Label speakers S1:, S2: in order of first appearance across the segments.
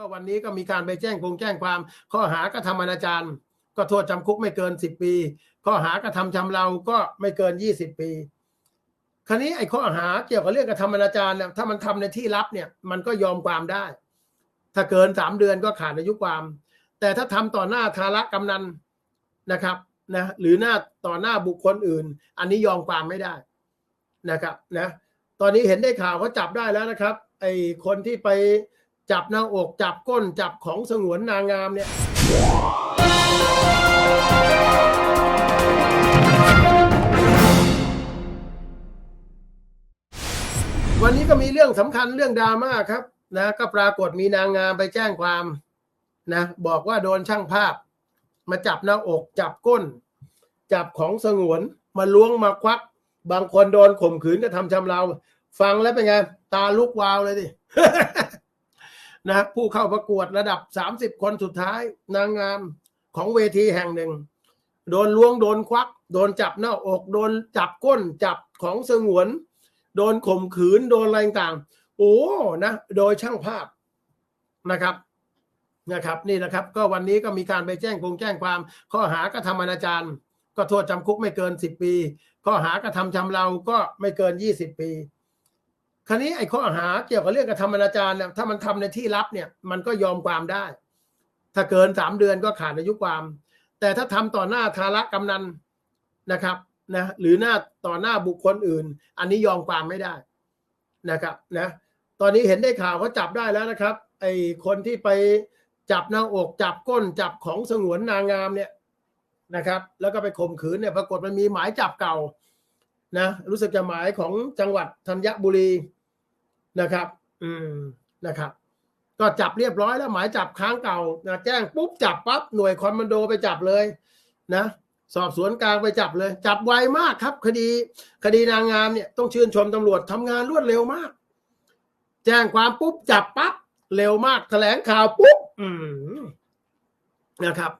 S1: ก็วันนี้ก็มีการไปแจ้งคงแจ้งความ ข้อหากระทำอนาจารก็โทษจำคุกไม่เกินสิบปี ข้อหากระทำชำเราก็ไม่เกินยี่สิบปีคราวนี้ไอ้ข้อหาเกี่ยวกับเรื่องกระทำอนาจารเนี่ยถ้ามันทำในที่ลับเนี่ยมันก็ยอมความได้ ถ้าเกินสามเดือนก็ขาดอายุความ แต่ถ้าทำต่อหน้าธาระกำนันนะครับนะหรือหน้าต่อหน้าบุคคลอื่น อันนี้ยอมความไม่ได้นะครับนะตอนนี้เห็นได้ข่าวเขาจับได้แล้วนะครับไอ้คนที่ไป จับหน้าอกจับก้นจับของสงวนนางงามเนี่ยวันนี้ก็มีเรื่องสำคัญเรื่องดราม่าครับนะก็ปรากฏมีนางงามไปแจ้งความนะบอกว่าโดนช่างภาพ มาจับหน้าอกจับก้น จับของสงวนมาล้วงมาควัก บางคนโดนข่มขืนก็ทำชำเรา ฟังแล้วเป็นไง ตาลุกวาวเลยดิ นะผู้เข้าประกวดระดับ 30 คนสุดท้าย นางงามของเวทีแห่งหนึ่ง โดนล้วงโดนควัก โดนจับหน้าอกโดนจับก้นจับของสงวน โดนข่มขืนโดนอะไรต่างโอ้นะโดยช่างภาพนะครับนะครับนี่นะครับ ก็วันนี้ก็มีการไปแจ้งคงแจ้งความ ข้อหากระทำอนาจารก็โทษจำคุกไม่เกินสิบปี ข้อหากระทำชำเราก็ไม่เกินยี่สิบปี คราวนี้ไอ้ข้อหาเกี่ยวกับเรื่องกระทำอนาจารเนี่ยถ้ามันทำในที่ลับเนี่ยมันก็ยอมความได้ ถ้าเกินสามเดือนก็ขาดอายุความ แต่ถ้าทำต่อหน้าธาระกำนันนะครับนะหรือหน้าต่อหน้าบุคคลอื่น อันนี้ยอมความไม่ได้นะครับนะตอนนี้เห็นได้ข่าวเขาจับได้แล้วนะครับ ไอ้คนที่ไปจับหน้าอกจับก้นจับของสงวนนางงามเนี่ยนะครับ แล้วก็ไปข่มขืนเนี่ยปรากฏมันมีหมายจับเก่านะรู้สึกจะหมายของจังหวัดธัญบุรี นะครับ อืมนะครับ ก็จับเรียบร้อยแล้วหมายจับค้างเก่านะแจ้งปุ๊บจับปั๊บหน่วยคอมมานโดไปจับเลย นะสอบสวนกลางไปจับเลย จับไวมากครับ คดี คดีนางงามเนี่ยต้องชื่นชมตำรวจทำงานรวดเร็วมาก แจ้งความปุ๊บจับปั๊บเร็วมากแถลงข่าวปุ๊บอืมนะครับ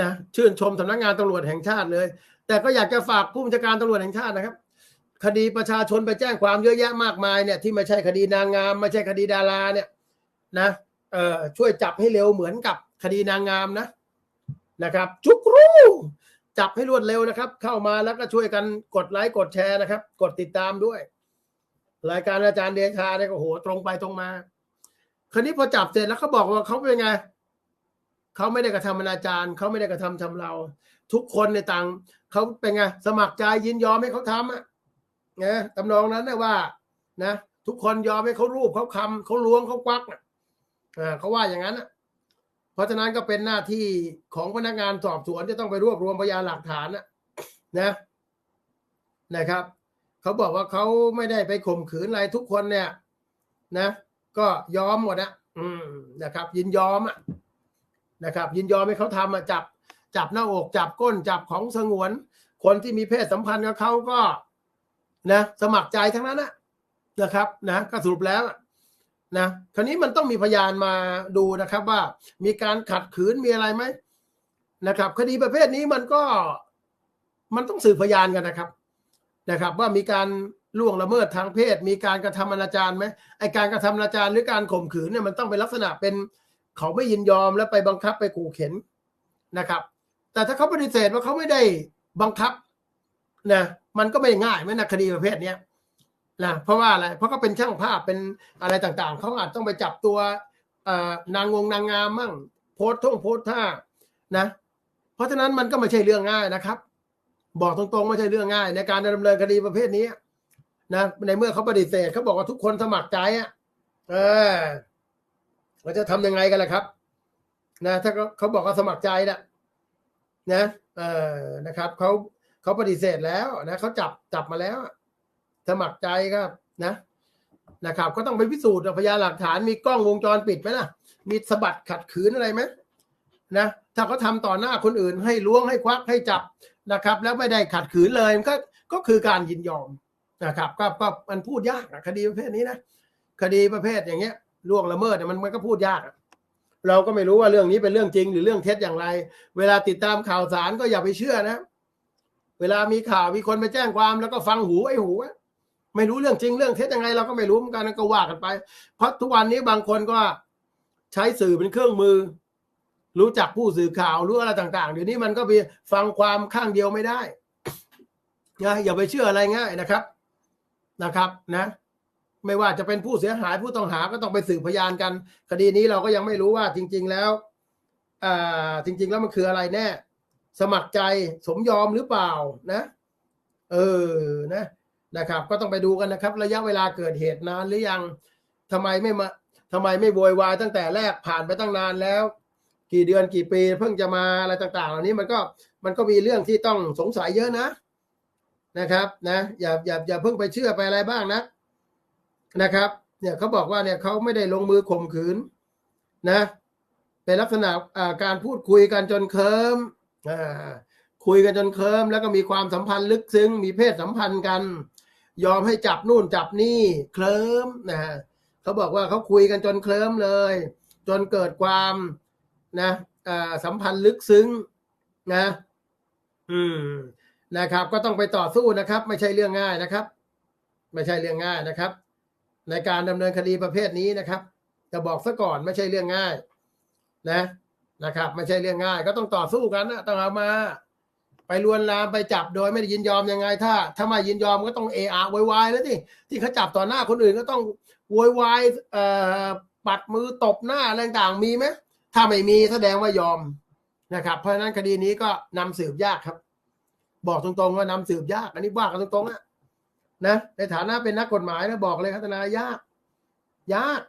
S1: นะชื่นชมสำนักงานตำรวจแห่งชาติเลย แต่ก็อยากจะฝากผู้บัญชาการตำรวจแห่งชาตินะครับ คดีประชาชนไปแจ้งความเยอะแยะมากมายเนี่ยที่ไม่ใช่คดีนางงาม ไม่ใช่คดีดาราเนี่ยนะเอ่อช่วยจับให้เร็วเหมือนกับคดีนางงามนะนะครับ จุกรูจับให้รวดเร็วนะครับ เข้ามาแล้วก็ช่วยกันกดไลค์กดแชร์นะครับ กดติดตามด้วย รายการอาจารย์เดชาเนี่ยก็โอ้โหตรงไปตรงมาคราวนี้พอจับเสร็จแล้วเขาบอกว่าเขาเป็นไงเขาไม่ได้กระทำอนาจารเขาไม่ได้กระทำชำเรา ทุกคนในต่างเขาเป็นไงสมัครใจยินยอมให้เขาทำอะ นะตำนองนั้นนะว่า นะ ทุกคนยอมให้เขารูปเขาคำเขาล้วงเขาควักอะอ่าเขาว่าอย่างนั้นอะเพราะฉะนั้นก็เป็นหน้าที่ของพนักงานสอบสวนจะต้องไปรวบรวมพยานหลักฐานนะนะนะครับเขาบอกว่าเขาไม่ได้ไปข่มขืนอะไรทุกคนเนี่ย นะ ก็ยอมหมดอะอืมนะครับ ยินยอมอะนะครับ ยินยอมให้เขาทำอะจับ จับหน้าอกจับก้นจับของสงวน คนที่มีเพศสัมพันธ์กับเขาก็ นะสมัครใจทั้งนั้นนะนะครับนะก็สรุปแล้วนะคราวนี้มันต้องมีพยานมาดูนะครับว่ามีการขัดขืนมีอะไรไหมนะครับ คดีประเภทนี้มันก็มันต้องสืบพยานกันนะครับนะครับ ว่ามีการล่วงละเมิดทางเพศ มีการกระทำอนาจารไหมไอการกระทำอนาจารหรือการข่มขืนเนี่ยมันต้องเป็นลักษณะเป็นเขาไม่ยินยอมแล้วไปบังคับไปขู่เข็นนะครับ แต่ถ้าเขาปฏิเสธว่าเขาไม่ได้บังคับนะ มันก็ไม่ง่ายไม่นะคดีประเภทเนี้ยนะเพราะว่าอะไรเพราะเขาเป็นช่างภาพเป็นอะไรต่างๆ เขาอาจต้องไปจับตัวนางงงนางงามมั่ง โพสท่งโพสท่านะ เพราะฉะนั้นมันก็ไม่ใช่เรื่องง่ายนะครับ บอกตรงๆไม่ใช่เรื่องง่าย ในการดำเนินคดีประเภทนี้นะในเมื่อเขาปฏิเสธเขาบอกว่าทุกคนสมัครใจอะเออเราจะทำยังไงกันล่ะครับ นะ ถ้าเขาเขาบอกว่าสมัครใจนะนะเออนะครับเขา เขาปฏิเสธแล้วนะเขาจับจับมาแล้ว สมัครใจครับนะ นะครับ ก็ต้องไปพิสูจน์พยานหลักฐานมีกล้องวงจรปิดไหมล่ะ มีสะบัดขัดขืนอะไรไหมนะถ้าเขาทาต่อหน้าคนอื่นให้ล้วงให้ควักให้จับนะครับ แล้วไม่ได้ขัดขืนเลยมันก็ก็คือการยินยอมนะครับ ก็ก็มันพูดยากคดีประเภทนี้นะคดีประเภทอย่างเงี้ยล่วงละเมิดมันมันก็พูดยากเราก็ไม่รู้ว่าเรื่องนี้เป็นเรื่องจริง หรือเรื่องเท็จอย่างไร เวลาติดตามข่าวสารก็อย่าไปเชื่อนะ เวลามีข่าวมีคนไปแจ้งความแล้วก็ฟังหูไอ้หูไม่รู้เรื่องจริงเรื่องเท็จยังไงเราก็ไม่รู้เหมือนกันก็ว่ากันไป เพราะทุกวันนี้บางคนก็ใช้สื่อเป็นเครื่องมือ รู้จักผู้สื่อข่าวรู้อะไรต่าง ๆ เดี๋ยวนี้มันก็ไปฟังความข้างเดียวไม่ได้นะอย่าไปเชื่ออะไรง่ายนะครับนะครับนะ ไม่ว่าจะเป็นผู้เสียหายผู้ต้องหาก็ต้องไปสืบพยานกัน คดีนี้เราก็ยังไม่รู้ว่าจริง ๆแล้วอ่าจริง ๆ แล้วมันคืออะไรแน่ สมัครใจสมยอมหรือเปล่านะ เออนะนะครับ ก็ต้องไปดูกันนะครับ ระยะเวลาเกิดเหตุนานหรือยังทำไมไม่มาทำไมไม่โวยวายตั้งแต่แรกผ่านไปตั้งนานแล้ว กี่เดือนกี่ปีเพิ่งจะมาอะไรต่าง ๆ เหล่านี้มันก็มันก็มีเรื่องที่ต้องสงสัยเยอะนะนะครับนะอย่าอย่าอย่าเพิ่งไปเชื่อไปอะไรบ้างนะนะครับ เนี่ยเขาบอกว่าเนี่ยเขาไม่ได้ลงมือข่มขืนนะ เป็นลักษณะการพูดคุยกันจนเคิมอ่า คุยกันจนเคลิมแล้วก็มีความสัมพันธ์ลึกซึ้ง มีเพศสัมพันธ์กัน ยอมให้จับนู่นจับนี่เคลิมนะฮะเขาบอกว่าเขาคุยกันจนเคลิมเลย จนเกิดความนะอ่าสัมพันธ์ลึกซึ้งนะ อืมนะครับ ก็ต้องไปต่อสู้นะครับ ไม่ใช่เรื่องง่ายนะครับ ไม่ใช่เรื่องง่ายนะครับ ในการดำเนินคดีประเภทนี้นะครับ จะบอกซะก่อนไม่ใช่เรื่องง่าย นะ นะครับ ไม่ใช่เรื่องง่าย ก็ต้องต่อสู้กันนะต้องเอามา ไปลวนลามไปจับโดยไม่ได้ยินยอมยังไง ถ้า ถ้าไม่ยินยอมก็ต้องเออะโวยวายแล้วที่ที่เขาจับต่อหน้าคนอื่นก็ต้องโวยวายเอ่อปัดมือตบหน้าอะไรต่างมีไหมถ้าไม่มีแสดงว่ายอมนะครับ เพราะฉะนั้นคดีนี้ก็นำสืบยากครับ บอกตรงๆว่านำสืบยาก อันนี้ว่ากันตรงๆอะนะในฐานะเป็นนักกฎหมายนะบอกเลยครับทนายยาก ยาก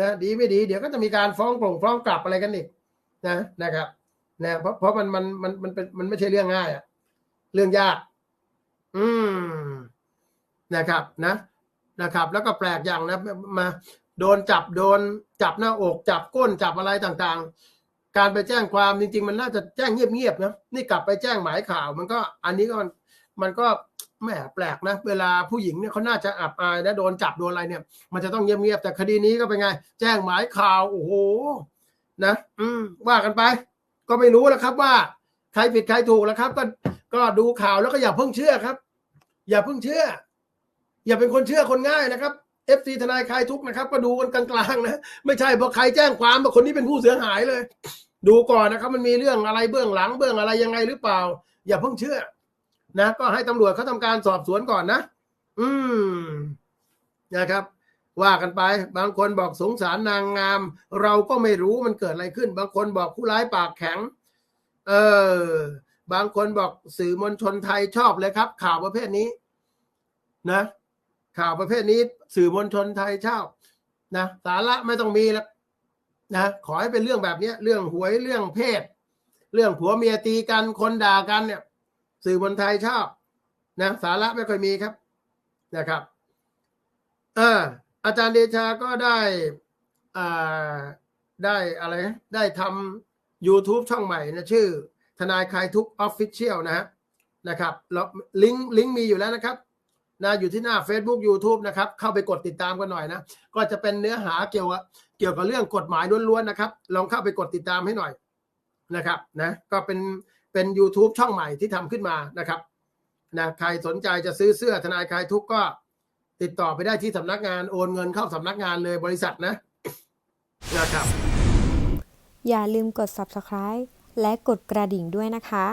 S1: นะดีไม่ดี เดี๋ยวก็จะมีการฟ้องกลงฟ้องกลับอะไรกันอีก นะนะครับนะเพราะเพราะมันมันมันมันเป็นมันไม่ใช่เรื่องง่ายอะเรื่องยาก อืมนะครับ นะนะครับ แล้วก็แปลกอย่างนะมาโดนจับโดนจับหน้าอกจับก้นจับอะไรต่างๆ การไปแจ้งความจริง ๆ มันน่าจะแจ้งเงียบๆนะนี่กลับไปแจ้งหมายข่าว มันก็ อันนี้ก็มันมันก็แหมแปลกนะ เวลาผู้หญิงเนี่ยเขาน่าจะอับอายนะโดนจับโดนอะไรเนี่ย มันจะต้องเงียบๆแต่คดีนี้ก็เป็นไง แจ้งหมายข่าวโอ้โห นะ อืม ว่ากันไป ก็ไม่รู้แล้วครับว่า ใครผิดใครถูกแล้วครับ ก็ก็ดูข่าวแล้วก็อย่าเพิ่งเชื่อครับ อย่าเพิ่งเชื่อ อย่าเป็นคนเชื่อคนง่ายนะครับเอฟซีทนายคลายทุกนะครับ ก็ดูกันกลางๆนะไม่ใช่พอใครแจ้งความว่าคนนี้เป็นผู้เสียหายเลย ดูก่อนนะครับ มันมีเรื่องอะไรเบื้องหลังเบื้องอะไรยังไงหรือเปล่า อย่าเพิ่งเชื่อ นะก็ให้ตำรวจเขาทำการสอบสวนก่อนนะ อืมนะครับ ว่ากันไป บางคนบอกสงสารนางงาม เราก็ไม่รู้มันเกิดอะไรขึ้น บางคนบอกผู้ร้ายปากแข็ง เออ บางคนบอกสื่อมวลชนไทยชอบเลยครับ ข่าวประเภทนี้ นะ ข่าวประเภทนี้ สื่อมวลชนไทยชอบนะสาระไม่ต้องมีแล้วนะขอให้เป็นเรื่องแบบนี้เรื่องหวยเรื่องเพศ เรื่องผัวเมียตีกันคนด่ากันเนี่ย สื่อมวลไทยชอบนะสาระไม่ค่อยมีครับนะครับ เอ่า อาจารย์เดชาก็ได้อ่าได้อะไรได้ทำ YouTube ช่องใหม่นะชื่อ ทนายคลายทุกออฟฟิเชียลนะฮะนะครับแล้วลิงก์ลิงก์มีอยู่แล้วนะครับนะอยู่ที่หน้า Facebook YouTube นะครับ เข้าไปกดติดตามกันหน่อยนะ ก็จะเป็นเนื้อหาเกี่ยวกับเกี่ยวกับเรื่องกฎหมายล้วนๆนะครับ ลองเข้าไปกดติดตามให้หน่อยนะครับนะก็เป็นเป็น YouTube ช่องใหม่ที่ทำขึ้นมานะครับนะใครสนใจจะซื้อเสื้อทนายคลายทุกก็ ติดต่อไปได้ที่สำนักงานโอนเงินเข้าสำนักงานเลยบริษัทนะนะครับ
S2: อย่าลืมกด subscribe และกดกระดิ่งด้วยนะคะ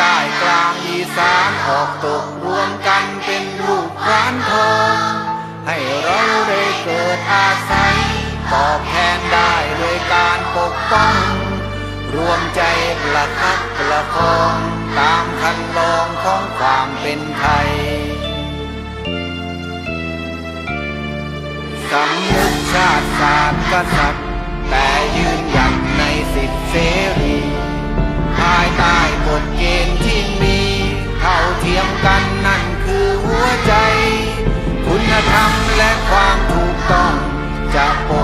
S3: ใายกลางอีสานออกตกรวมกันเป็นรูปรานทองให้เราได้เกิดอาศัย ตอบแทนได้ด้วยการปกป้อง รวมใจประคับประคองตามคันลองของความเป็นไทยสำนึกชาติศาสตร์กษัตริย์แต่ยืนหยัดในสิทธิเสรีายใต้กฎเกณฑ์ที่มีเท่าเทียมกันนั่นคือหัวใจ คุณธรรมและความถูกต้องจะปก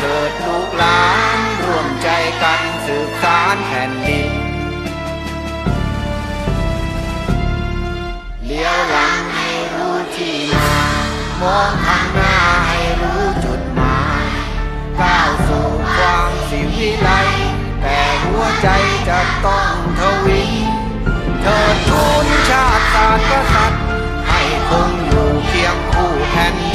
S3: เกิดลูกหลานร่วมใจกันสืบสานแผ่นดิน เลี้ยวหลังให้รู้ที่มามองข้างหน้าให้รู้จุดหมายก้าวสู่ความสิวิไลแต่หัวใจจะต้องทวิเธอทูลชาติศาสัตย์ให้คงอยู่เคียงคู่แผ่น